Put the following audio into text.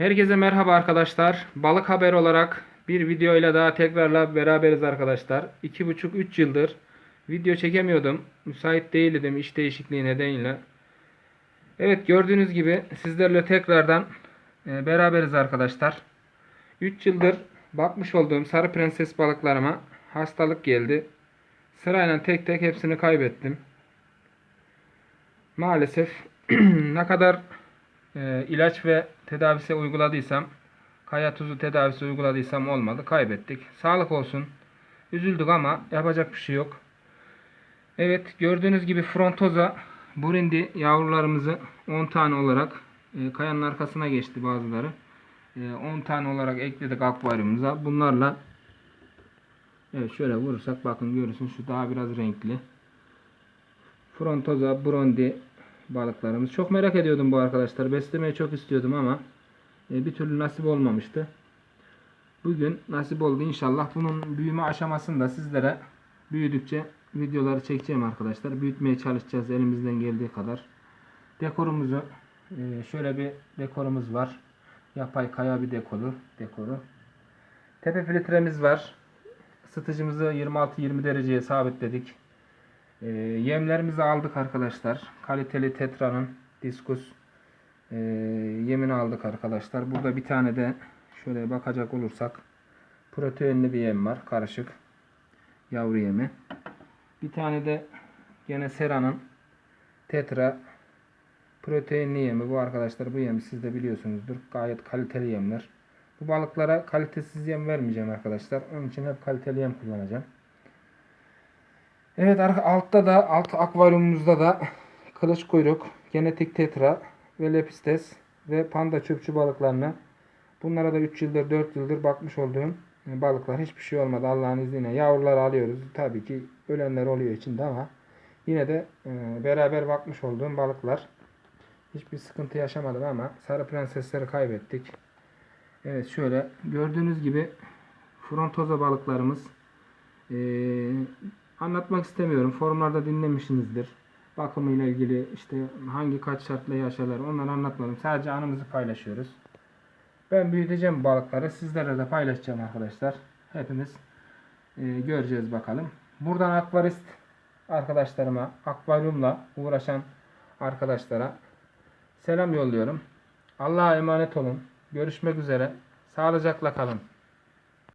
Herkese merhaba arkadaşlar. Balık haber olarak bir videoyla daha tekrarla beraberiz arkadaşlar. 2,5-3 yıldır video çekemiyordum. Müsait değildim iş değişikliği nedeniyle. Evet gördüğünüz gibi sizlerle tekrardan e, beraberiz arkadaşlar. 3 yıldır bakmış olduğum sarı prenses balıklarıma hastalık geldi. Sırayla tek tek hepsini kaybettim. Maalesef ne kadar e, ilaç ve tedavisi uyguladıysam, kaya tuzu tedavisi uyguladıysam olmadı. Kaybettik. Sağlık olsun. Üzüldük ama yapacak bir şey yok. Evet gördüğünüz gibi frontoza burindi yavrularımızı 10 tane olarak e, kayanın arkasına geçti bazıları. E, 10 tane olarak ekledik akvaryumumuza. Bunlarla Evet şöyle vurursak bakın görürsün şu daha biraz renkli. Frontoza, brondi balıklarımız. Çok merak ediyordum bu arkadaşlar. Beslemeyi çok istiyordum ama e, bir türlü nasip olmamıştı. Bugün nasip oldu inşallah. Bunun büyüme aşamasında sizlere büyüdükçe videoları çekeceğim arkadaşlar. Büyütmeye çalışacağız elimizden geldiği kadar. Dekorumuzu e, şöyle bir dekorumuz var. Yapay kaya bir dekoru. dekoru. Tepe filtremiz var. Isıtıcımızı 26-20 dereceye sabitledik. Ee, yemlerimizi aldık arkadaşlar. Kaliteli Tetra'nın diskus e, yemini aldık arkadaşlar. Burada bir tane de şöyle bakacak olursak proteinli bir yem var. Karışık yavru yemi. Bir tane de gene Sera'nın Tetra proteinli yemi. Bu arkadaşlar bu yemi siz de biliyorsunuzdur. Gayet kaliteli yemler. Bu balıklara kalitesiz yem vermeyeceğim arkadaşlar. Onun için hep kaliteli yem kullanacağım. Evet altta da alt akvaryumumuzda da kılıç kuyruk, genetik tetra ve lepistes ve panda çöpçü balıklarına bunlara da 3 yıldır 4 yıldır bakmış olduğum e, balıklar hiçbir şey olmadı Allah'ın izniyle. Yavrular alıyoruz. Tabii ki ölenler oluyor içinde ama yine de e, beraber bakmış olduğum balıklar. Hiçbir sıkıntı yaşamadım ama sarı prensesleri kaybettik. Evet şöyle gördüğünüz gibi frontoza balıklarımız ee, anlatmak istemiyorum. Forumlarda dinlemişsinizdir. Bakımıyla ilgili işte hangi kaç şartla yaşarlar onları anlatmadım. Sadece anımızı paylaşıyoruz. Ben büyüteceğim balıkları. Sizlerle de paylaşacağım arkadaşlar. Hepimiz e, göreceğiz bakalım. Buradan akvarist arkadaşlarıma, akvaryumla uğraşan arkadaşlara selam yolluyorum. Allah'a emanet olun. Görüşmek üzere. Sağlıcakla kalın.